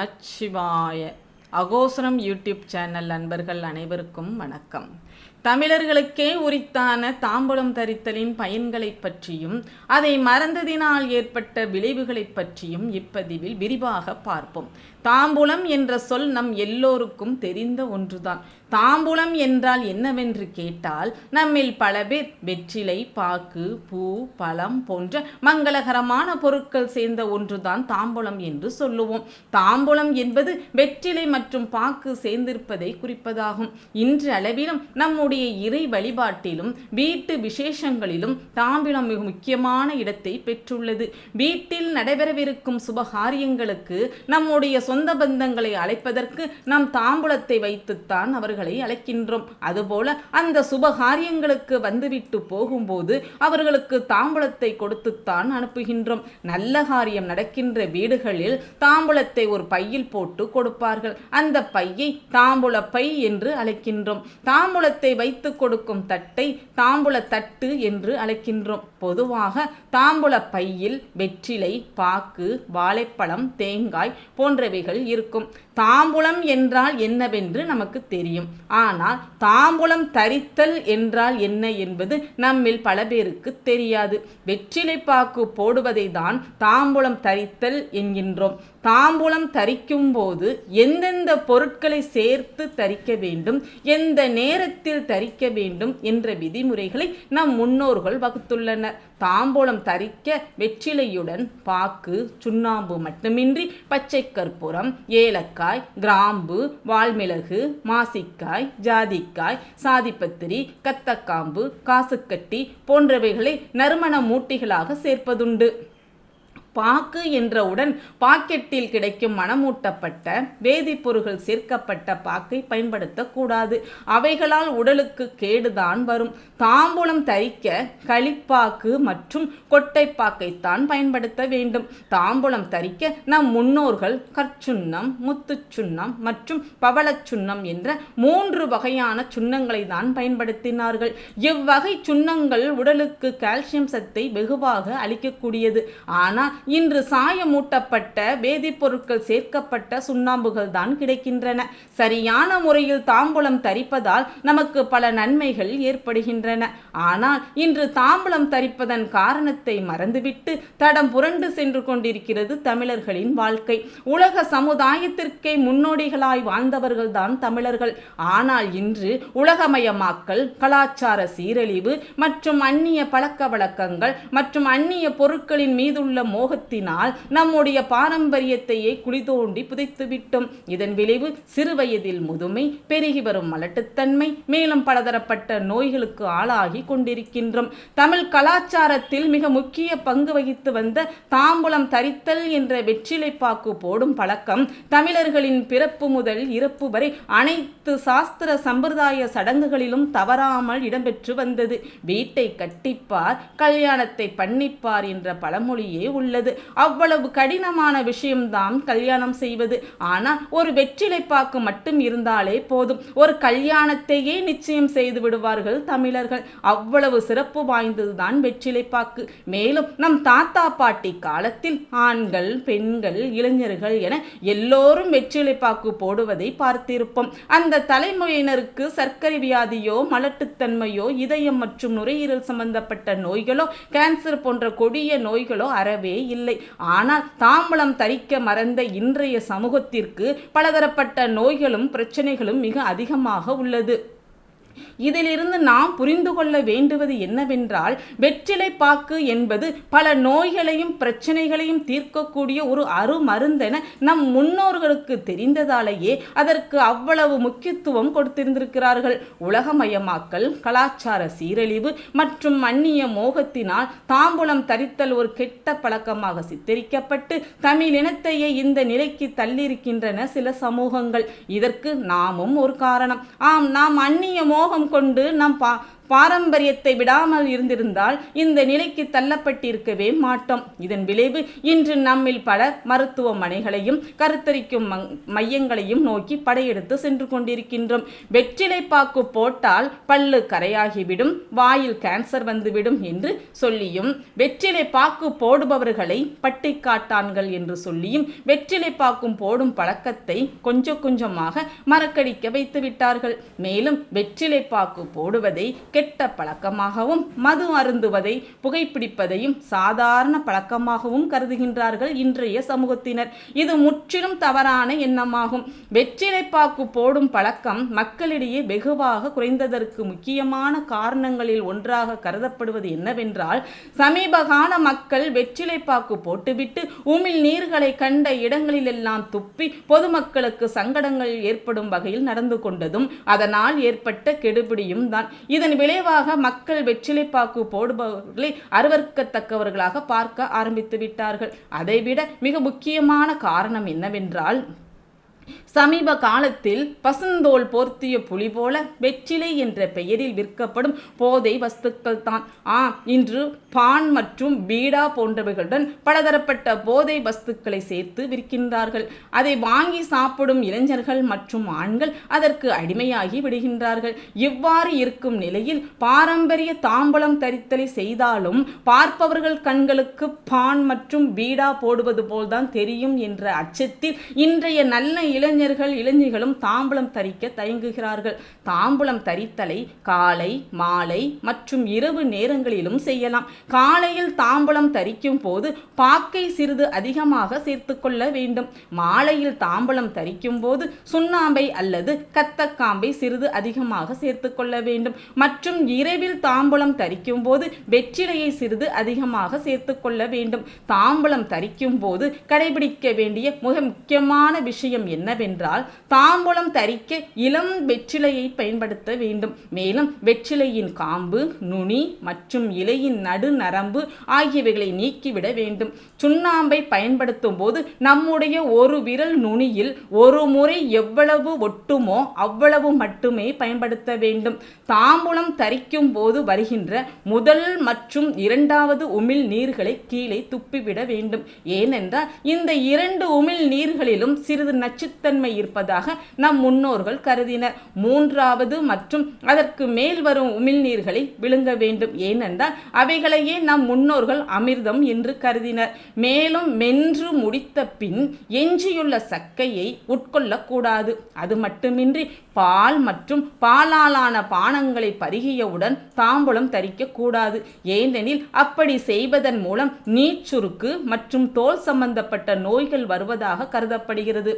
நமச்சிவாய. அகோசரம் YouTube channel நண்பர்கள் அனைவருக்கும் வணக்கம். தமிழர்களுக்கே உரித்தான தாம்பூலம் தரித்தலின் பயன்களை பற்றியும் அதை மறந்ததினால் ஏற்பட்ட விளைவுகளை பற்றியும் இப்பதிவில் விரிவாக பார்ப்போம். தாம்பூலம் என்ற சொல் நம் எல்லோருக்கும் தெரிந்த ஒன்றுதான். தாம்பூலம் என்றால் என்னவென்று கேட்டால் நம்மில் பல பேர் வெற்றிலை பாக்கு பூ பழம் போன்ற மங்களகரமான பொருட்கள் சேர்ந்த ஒன்றுதான் தாம்பூலம் என்று சொல்லுவோம். தாம்பூலம் என்பது வெற்றிலை மற்றும் பாக்கு சேர்ந்திருப்பதை குறிப்பதாகும். இன்று அளவிலும் நம்முடைய தன்னுடைய இறை வழிபாட்டிலும் வீட்டு விசேஷங்களிலும் தாம்பூலம் மிக முக்கியமான இடத்தை பெற்றுள்ளது. வீட்டில் நடைபெறவிருக்கும் சுபகாரியங்களுக்கு நம்முடைய சொந்த பந்தங்களை அழைப்பதற்கு நாம் தாம்பூலத்தை வைத்துத்தான் அவர்களை அழைக்கின்றோம். அதுபோல அந்த சுபகாரியங்களுக்கு வந்துவிட்டு போகும்போது அவர்களுக்கு தாம்பூலத்தை கொடுத்துத்தான் அனுப்புகின்றோம். நல்ல காரியம் நடக்கின்ற வீடுகளில் தாம்பூலத்தை ஒரு பையில் போட்டு கொடுப்பார்கள். அந்த பையை தாம்பூல பை என்று அழைக்கின்றோம். தாம்பூலத்தை வைத்து கொடுக்கும் தட்டை தாம்பூல தட்டு என்று அழைக்கின்றோம். பொதுவாக தாம்பூல பையில் வெற்றிலை பாக்கு வாழைப்பழம் தேங்காய் போன்றவைகள் இருக்கும். தாம்பூலம் என்றால் என்னவென்று நமக்கு தெரியும். ஆனால் தாம்பூலம் தரித்தல் என்றால் என்ன என்பது நம்மில் பல பேருக்கு தெரியாது. வெற்றிலை பாக்கு போடுவதை தான் தாம்பூலம் தரித்தல் என்கின்றோம். தாம்பூலம் தரிக்கும் போது எந்தெந்த பொருட்களை சேர்த்து தரிக்க வேண்டும் எந்த நேரத்தில் தரிக்க வேண்டும் என்ற விதிமுறைகளை நம் முன்னோர்கள் வகுத்துள்ளனர். தாம்பூலம் தரிக்க வெற்றிலையுடன் பாக்கு சுண்ணாம்பு மட்டுமின்றி பச்சை கற்பூரம் ஏலக்காய் கிராம்பு வால்மிளகு மாசிக்காய் ஜாதிக்காய் சாதிப்பத்திரி கத்தக்காம்பு காசுக்கட்டி போன்றவைகளை நறுமண மூட்டிகளாக சேர்ப்பதுண்டு. பாக்கு என்றவுடன் பாக்கெட்டில் கிடைக்கும் மனமூட்டப்பட்ட வேதிப்பொருட்கள் சேர்க்கப்பட்ட பாக்கை பயன்படுத்தக்கூடாது. அவைகளால் உடலுக்கு கேடுதான் வரும். தாம்பூலம் தரிக்க களிப்பாக்கு மற்றும் கொட்டைப்பாக்கைத்தான் பயன்படுத்த வேண்டும். தாம்பூலம் தரிக்க நம் முன்னோர்கள் கற்சுண்ணம் முத்துச்சுண்ணம் மற்றும் பவளச்சுண்ணம் என்ற மூன்று வகையான சுண்ணங்களை தான் பயன்படுத்தினார்கள். இவ்வகை சுண்ணங்கள் உடலுக்கு கால்சியம் சத்தை வெகுவாக அளிக்கக்கூடியது. ஆனால் இன்று சாயமூட்டப்பட்ட வேதிப்பொருட்கள் சேர்க்கப்பட்ட சுண்ணாம்புகள் தான் கிடைக்கின்றன. சரியான முறையில் தாம்பூலம் தரிப்பதால் நமக்கு பல நன்மைகள் ஏற்படுகின்றன. ஆனால் இன்று தாம்பூலம் தரிப்பதன் காரணத்தை மறந்துவிட்டு தடம் புரண்டு சென்று கொண்டிருக்கிறது தமிழர்களின் வாழ்க்கை. உலக சமுதாயத்திற்கே முன்னோடிகளாய் வாழ்ந்தவர்கள் தான் தமிழர்கள். ஆனால் இன்று உலகமயமாக்கல் கலாச்சார சீரழிவு மற்றும் அந்நிய பழக்க வழக்கங்கள் மற்றும் அந்நிய பொருட்களின் மீதுள்ள மோகத்தினால் நம்முடைய பாரம்பரியத்தையே குழி தோண்டி புதைத்துவிட்டோம். இதன் விளைவு சிறுவயதில் முதுமை பெருகி வரும் மலட்டுத்தன்மை மேலும் பலதரப்பட்ட நோய்களுக்கு ஆளாகி கொண்டிருக்கின்றோம். தமிழ் கலாச்சாரத்தில் மிக முக்கிய பங்கு வகித்து வந்த தாம்பூலம் தரித்தல் என்ற வெற்றிலைப்பாக்கு போடும் பழக்கம் தமிழர்களின் பிறப்பு முதல் இறப்பு வரை அனைத்து சாஸ்திர சம்பிரதாய சடங்குகளிலும் தவறாமல் இடம்பெற்று வந்தது. வீட்டை கட்டிப்பார் கல்யாணத்தை பண்ணிப்பார் என்ற பழமொழியே உள்ளது. அவ்வளவு கடினமான விஷயம்தான் கல்யாணம் செய்வது. ஆனால் ஒரு வெற்றிலை பாக்கு மட்டும் இருந்தாலே போதும். ஒரு கல்யாணத்தையே நிச்சயம் செய்து விடுவார்கள் தமிழர்கள். அவ்வளவு சிறப்பு வாய்ந்ததுதான் வெற்றிலை பாக்கு மேலும் நம் தாத்தா பாட்டி காலத்தில் ஆண்கள் பெண்கள் இளைஞர்கள் என எல்லோரும் வெற்றிலை பாக்கு போடுவதை பார்த்திருப்போம். அந்த தலைமுறையினருக்கு சர்க்கரை வியாதியோ மலட்டுத்தன்மையோ இதயம் மற்றும் நுரையீரல் சம்பந்தப்பட்ட நோய்களோ கேன்சர் போன்ற கொடிய நோய்களோ அறவே இல்லை. ஆனால் தாம்பலம் தரிக்க மறந்த இன்றைய சமூகத்திற்கு பலதரப்பட்ட நோய்களும் பிரச்சனைகளும் மிக அதிகமாக உள்ளது. இதிலிருந்து நாம் புரிந்து கொள்ள வேண்டுவது என்னவென்றால் வெற்றிலை பாக்கு என்பது பல நோய்களையும் பிரச்சனைகளையும் தீர்க்கக்கூடிய ஒரு அருமருந்தென நம் முன்னோர்களுக்கு தெரிந்ததாலேயே அதற்கு அவ்வளவு முக்கியத்துவம் கொடுத்திருந்திருக்கிறார்கள். உலகமயமாக்கல் கலாச்சார சீரழிவு மற்றும் அந்நிய மோகத்தினால் தாம்பூலம் தரித்தல் ஒரு கெட்ட பழக்கமாக சித்தரிக்கப்பட்டு தமிழ் இனத்தையே இந்த நிலைக்கு தள்ளியிருக்கின்றன சில சமூகங்கள். இதற்கு நாமும் ஒரு காரணம். ஆம் நாம் அந்நிய மோகம் கொண்டு நாம் பா பாரம்பரியத்தை விடாமல் இருந்திருந்தால் இந்த நிலைக்கு தள்ளப்பட்டிருக்கவே மாட்டோம். இதன் விளைவு இன்று நம்மில் பல மருத்துவமனைகளையும் கருத்தரிக்கும் மையங்களையும் நோக்கி படையெடுத்து சென்று கொண்டிருக்கின்றோம். வெற்றிலை பாக்கு போட்டால் பல்லு கரையாகிவிடும் வாயில் கேன்சர் வந்துவிடும் என்று சொல்லியும் வெற்றிலை பாக்கு போடுபவர்களை பட்டிக்காட்டான்கள் என்று சொல்லியும் வெற்றிலை பாக்கும் போடும் பழக்கத்தை கொஞ்சம் கொஞ்சமாக மறக்கடிக்க வைத்து விட்டார்கள் மேலும் வெற்றிலை பாக்கு போடுவதை கெட்ட பழக்கமாகவும் மது அருந்துவதை புகைப்பிடிப்பதையும் சாதாரண பழக்கமாகவும் கருதுகின்றார்கள் இன்றைய சமூகத்தினர். இது முற்றிலும் தவறான எண்ணமாகும். வெற்றிலைப்பாக்கு போடும் பழக்கம் மக்களிடையே வெகுவாக குறைந்ததற்கு முக்கியமான காரணங்களில் ஒன்றாக கருதப்படுவது என்னவென்றால் சமீபகால மக்கள் வெற்றிலைப்பாக்கு போட்டுவிட்டு உமிழ் நீர்களை கண்ட இடங்களிலெல்லாம் துப்பி பொதுமக்களுக்கு சங்கடங்கள் ஏற்படும் வகையில் நடந்து கொண்டதும் அதனால் ஏற்பட்ட கெடுபிடியும் தான். இதன் விளைவாக மக்கள் வெற்றிலை பாக்கு போடுபவர்களை அருவறுக்கத்தக்கவர்களாக பார்க்க ஆரம்பித்து விட்டார்கள் அதைவிட மிக முக்கியமான காரணம் என்னவென்றால் சமீப காலத்தில் பசுந்தோல் போர்த்திய புலி போல வெற்றிலை என்ற பெயரில் விற்கப்படும் போதை வஸ்துக்கள் தான். ஆ இன்று பான் மற்றும் பீடா போன்றவைகளுடன் பலதரப்பட்ட போதை வஸ்துக்களை சேர்த்து விற்கின்றார்கள். அதை வாங்கி சாப்பிடும் இளைஞர்கள் மற்றும் ஆண்கள் அதற்கு அடிமையாகி விடுகின்றார்கள். இவ்வாறு இருக்கும் நிலையில் பாரம்பரிய தாம்பலம் தரித்தலை செய்தாலும் பார்ப்பவர்கள் கண்களுக்கு பான் மற்றும் பீடா போடுவது போல்தான் தெரியும் என்ற அச்சத்தில் இன்றைய நல்ல இளைஞர்கள் இளைஞர்களும் தாம்பலம் தரிக்க தயங்குகிறார்கள். தாம்பலம் தரித்தலை காலை மாலை மற்றும் இரவு நேரங்களிலும் செய்யலாம். காலையில் தாம்பலம் தரிக்கும் போது பாக்கை சிறிது அதிகமாக சேர்த்து கொள்ள வேண்டும். மாலையில் தாம்பலம் தரிக்கும் போது சுண்ணாம்பை அல்லது கத்தக்காம்பை சிறிது அதிகமாக சேர்த்து கொள்ள வேண்டும். மற்றும் இரவில் தாம்பலம் தரிக்கும் போது வெற்றிலையை சிறிது அதிகமாக சேர்த்து கொள்ள வேண்டும். தாம்பலம் தரிக்கும் போது கடைபிடிக்க வேண்டிய மிக முக்கியமான விஷயம் என்ன என்னவென்றால் என்றால் தாம்பூலம் தரிக்க இளம் வெற்றிலையை பயன்படுத்த வேண்டும். மேலும் வெற்றிலையின் காம்பு நுனி மற்றும் இலையின் நடு நரம்பு ஆகியவைகளை நீக்கிவிட வேண்டும். சுண்ணாம்பை பயன்படுத்தும் போது நம்முடைய ஒரு விரல் நுனியில் ஒரு முறை எவ்வளவு ஒட்டுமோ அவ்வளவு மட்டுமே பயன்படுத்த வேண்டும். தாம்பூலம் தரிக்கும் போது வருகின்ற முதல் மற்றும் இரண்டாவது உமிழ் நீர்களை கீழே துப்பிவிட வேண்டும். ஏனென்றால் இந்த இரண்டு உமிழ் நீர்களிலும் சிறிது நச்சு நச்சுத்தன்மை இருப்பதாக நம் முன்னோர்கள் கருதினர். மூன்றாவது மற்றும் அதற்கு மேல் வரும் உமிழ்நீர்களை விழுங்க வேண்டும். ஏனென்றால் அவைகளையே நம் முன்னோர்கள் அமிர்தம் என்று கருதினர். மேலும் மென்று முடித்த பின் எஞ்சியுள்ள சக்கையை உட்கொள்ளக்கூடாது. அது மட்டுமின்றி பால் மற்றும் பாலாலான பானங்களை பருகியவுடன் தாம்பூலம் தரிக்க கூடாது ஏனெனில் அப்படி செய்வதன் மூலம் நீச்சுருக்கு மற்றும் தோல் சம்பந்தப்பட்ட நோய்கள் வருவதாக கருதப்படுகிறது.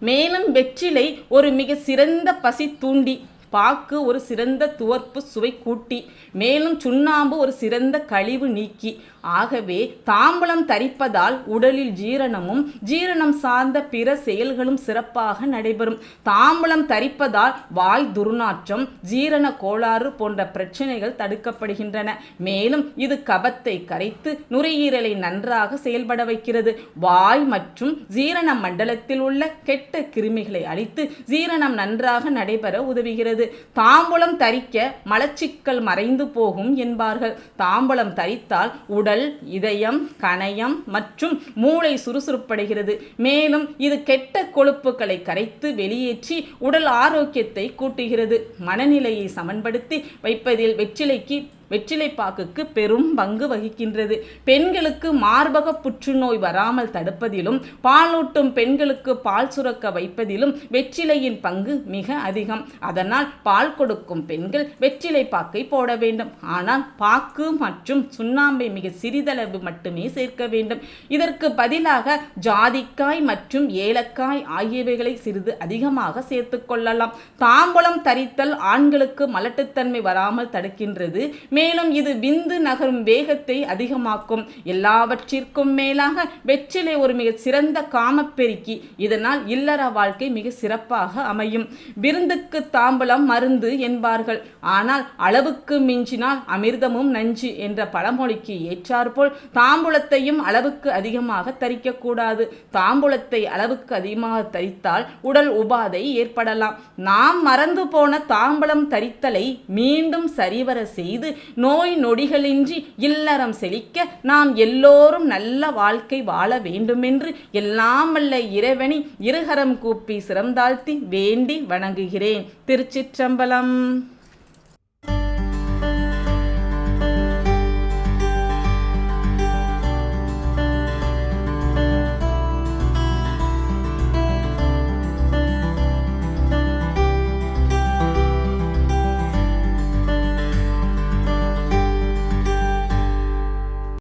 மேலும் வெற்றிலை ஒரு மிக சிறந்த பசி தூண்டி பாக்கு ஒரு சிறந்த துவர்ப்பு சுவை கூட்டி மேலும் சுண்ணாம்பு ஒரு சிறந்த கழிவு நீக்கி. ஆகவே தாம்பலம் தரிப்பதால் உடலில் ஜீரணமும் ஜீரணம் சார்ந்த பிற செயல்களும் சிறப்பாக நடைபெறும். தாம்பலம் தரிப்பதால் வாய் துர்நாற்றம் ஜீரண கோளாறு போன்ற பிரச்சனைகள் தடுக்கப்படுகின்றன. மேலும் இது கபத்தை கரைத்து நுரையீரலை நன்றாக செயல்பட வைக்கிறது. வாய் மற்றும் ஜீரண மண்டலத்தில் உள்ள கெட்ட கிருமிகளை அழித்து ஜீரணம் நன்றாக நடைபெற உதவுகிறது. தாம்பூலம் தரிக்க மலச்சிக்கல் மறைந்து போகும் என்பார்கள். தாம்பூலம் தரித்தால் உடல் உடல் இதயம் கணையம் மற்றும் மூளை சுறுசுறுப்படைகிறது. மேலும் இது கெட்ட கொழுப்புகளை கரைத்து வெளியேற்றி உடல் ஆரோக்கியத்தை கூட்டுகிறது. மனநிலையை சமன்படுத்தி வைப்பதில் வெற்றிலைக்கு வெற்றிலைப்பாக்குக்கு பெரும் பங்கு வகிக்கின்றது. பெண்களுக்கு மார்பக புற்றுநோய் வராமல் தடுப்பதிலும் பாலூட்டும் பெண்களுக்கு பால் சுரக்க வைப்பதிலும் வெற்றிலையின் பங்கு மிக அதிகம். அதனால் பால் கொடுக்கும் பெண்கள் வெற்றிலை பாக்கை போட வேண்டும். ஆனால் பாக்கு மற்றும் சுண்ணாம்பை மிக சிறிதளவு மட்டுமே சேர்க்க வேண்டும். இதற்கு பதிலாக ஜாதிக்காய் மற்றும் ஏலக்காய் ஆகியவைகளை சிறிது அதிகமாக சேர்த்து கொள்ளலாம். தாம்பலம் தரித்தல் ஆண்களுக்கு மலட்டுத்தன்மை வராமல் தடுக்கின்றது. மேலும் இது விந்து நகரும் வேகத்தை அதிகமாக்கும். எல்லாவற்றிற்கும் மேலாக வெற்றிலை ஒரு மிக சிறந்த காமப்பெருக்கி. இதனால் இல்லற வாழ்க்கை மிக சிறப்பாக அமையும். விருந்துக்கு தாம்பலம் மருந்து என்பார்கள். ஆனால் அளவுக்கு மிஞ்சினால் அமிர்தமும் நஞ்சு என்ற பழமொழிக்கு ஏற்றாற்போல் தாம்பூலத்தையும் அளவுக்கு அதிகமாக தரிக்கக்கூடாது. தாம்பூலத்தை அளவுக்கு அதிகமாக தரித்தால் உடல் உபாதை ஏற்படலாம். நாம் மறந்து போன தாம்பலம் தரித்தலை மீண்டும் சரிவர செய்து நோய் நொடிகளின்றி இல்லறம் செழிக்க நாம் எல்லோரும் நல்ல வாழ்க்கை வாழ வேண்டுமென்று எல்லாம் வல்ல இறைவனை இருகரம் கூப்பி சிறந்தாழ்த்தி வேண்டி வணங்குகிறேன். திருச்சிற்றம்பலம்.